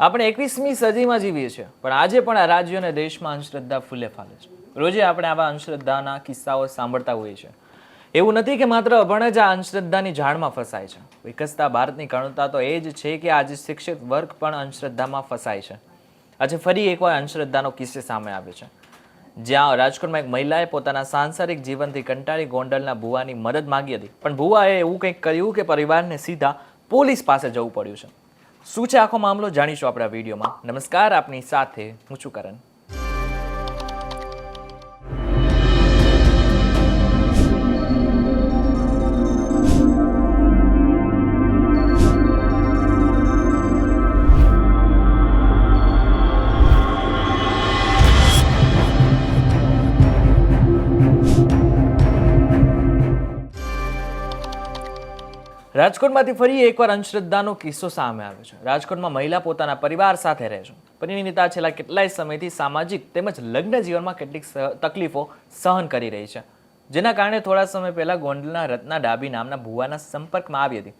આપણે એકવીસમી સદીમાં જીવીએ છીએ, પણ આજે પણ આ રાજ્ય અને દેશમાં અંધશ્રદ્ધા ફૂલે ફાલે છે. રોજે આપણે આવા અંધશ્રદ્ધાના કિસ્સાઓ સાંભળતા હોઈએ છીએ. એવું નથી કે માત્ર અભણ જ આ અંધશ્રદ્ધાની જાળમાં ફસાય છે. વિકસતા ભારતની કણુતા તો એ જ છે કે આજે શિક્ષિત વર્ગ પણ અંધશ્રદ્ધામાં ફસાય છે. આજે ફરી એકવાર અંધશ્રદ્ધાનો કિસ્સો સામે આવ્યો છે. જ્યાં રાજકોટમાં એક મહિલાએ પોતાના સાંસારિક જીવનથી કંટાળી ગોંડલના ભુવાની મદદ માંગી હતી. પણ ભુવાએ એવું કંઈક કર્યું કે પરિવારને સીધા પોલીસ પાસે જવું પડ્યું છે. શું છે આખો મામલો જાણીશું આપણે આ વિડીયોમાં. નમસ્કાર આપની સાથે હું છું કરણ. રાજકોટમાંથી ફરી એકવાર અંધશ્રદ્ધાનો કિસ્સો સામે આવ્યો છે. રાજકોટમાં મહિલા પોતાના પરિવાર સાથે રહે છે. પરિણીતા છેલ્લા કેટલાય સમયથી સામાજિક તેમજ લગ્ન જીવનમાં કેટલીક તકલીફો સહન કરી રહી છે. જેના કારણે થોડા સમય પહેલાં ગોંડલના રત્ના ડાબી નામના ભુવાના સંપર્કમાં આવી હતી.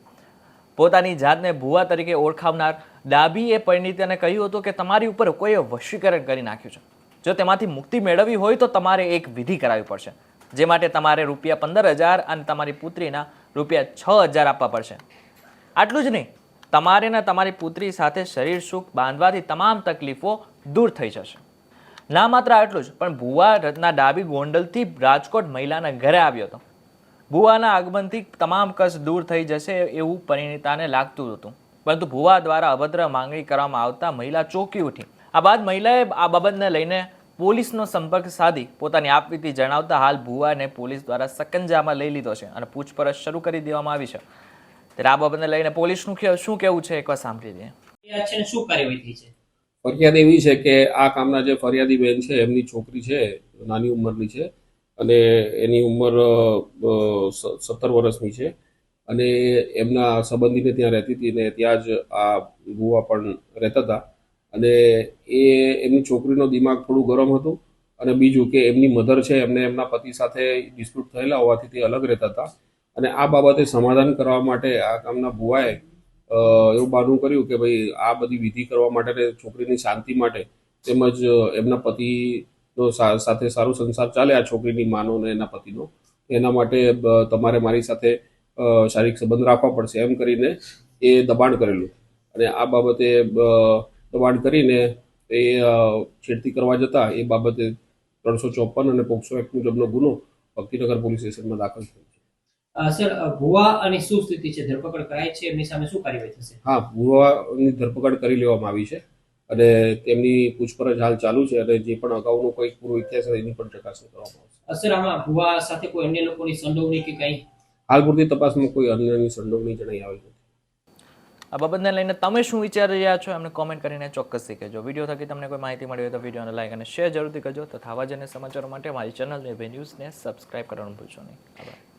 પોતાની જાતને ભુવા તરીકે ઓળખાવનાર ડાબીએ પરિણીતાને કહ્યું હતું કે તમારી ઉપર કોઈએ વશીકરણ કરી નાખ્યું છે. જો તેમાંથી મુક્તિ મેળવવી હોય તો તમારે એક વિધિ કરાવવી પડશે. જે માટે તમારે રૂપિયા પંદર હજાર અને તમારી પુત્રીના રૂપિયા છ હજાર આપવા પડશે. આટલું જ નહીં, તમારે ને તમારી પુત્રી સાથે શરીર સુખ બાંધવાથી તમામ તકલીફો દૂર થઈ જશે. ના માત્ર આટલું જ, પણ ભુવા રત્ના ડાબી ગોંડલથી રાજકોટ મહિલાના ઘરે આવ્યો હતો. ભુવાના આગમનથી તમામ કસ દૂર થઈ જશે એવું પરિણીતાને લાગતું હતું. પરંતુ ભુવા દ્વારા અભદ્ર માંગણી કરવામાં આવતા મહિલા ચોંકી ઉઠી. આ બાદ મહિલાએ આ બાબતને લઈને પોલીસનો સંપર્ક સાધી પોતાની આપવીતી જણાવતા હાલ ભુવાને પોલીસ દ્વારા સકંજામાં લઈ લીધો છે અને પૂછપરછ શરૂ કરી દેવામાં આવી છે. ત્યારે આ બાબતને લઈને પોલીસનું શું કેવું છે એકવાર સાંભળી લઈએ. ફરિયાદ શું કાર્યવાહી થઈ છે? ફરિયાદ એવી છે કે આ કામના જે ફરિયાદી બેન છે એમની છોકરી છે નાની ઉંમરની છે અને એની ઉંમર સત્તર વર્ષની છે અને એમના સંબંધીને ત્યાં રહેતી હતી ને ત્યાં જ આ ભુવા પણ રહેતા હતા. અને એ એમની છોકરીનો દિમાગ થોડું ગરમ હતું અને બીજું કે એમની મધર છે, એમને એમના પતિ સાથે ડિસ્પ્યુટ થયેલા હોવાથી તે અલગ રહેતા હતા. અને આ બાબતે સમાધાન કરવા માટે આ ગામના ભુવાએ એવું બાનું કર્યું કે ભાઈ આ બધી વિધિ કરવા માટે છોકરીની શાંતિ માટે તેમજ એમના પતિનો સાથે સારો સંસાર ચાલે આ છોકરીની માનો અને એના પતિનો. એના માટે તમારે મારી સાથે શારીરિક સંબંધ રાખવા પડશે એમ કરીને એ દબાણ કરેલું. અને આ બાબતે દબાણ કરીને એ છેડતી કરવા જતા એ બાબતે ત્રણસો ચોપન અને પોક્સો એક્ટ મુજબનો ગુનો ભક્તિનગર પોલીસ સ્ટેશનમાં દાખલ થયો છે. સર ભુવા અને શું સ્થિતિ છે? ધરપકડ કરાય છે? એમની સામે શું કાર્યવાહી થશે? હા ભુવાની ધરપકડ કરી લેવામાં આવી છે અને તેમની પૂછપરછ હાલ ચાલુ છે અને જે પણ અગાઉનો કોઈ પૂરો ઇતિહાસ એની પણ ચકાસણી કરવામાં આવશે. સર આમાં ભુવા સાથે કોઈ અન્ય લોકોની સંડોવણી કે કંઈ? હાલ પૂરતી તપાસમાં કોઈ અન્યની સંડોવણી જણાઈ આવી નથી આ બાબતને લઈને તમે શું વિચારી રહ્યા છો, એમને કોમેન્ટ કરીને ચોક્કસથી કહેજો વીડિયો થકી તમને કોઈ માહિતી મળી હોય તો વિડીયોને લાઈક અને શેર જરૂરથી કરજો. તથા આવા જ સમાચારો માટે મારી ચેનલ નેવે ન્યૂઝને સબસ્ક્રાઈબ કરવાનું ભૂલશો નહીં. આભાર.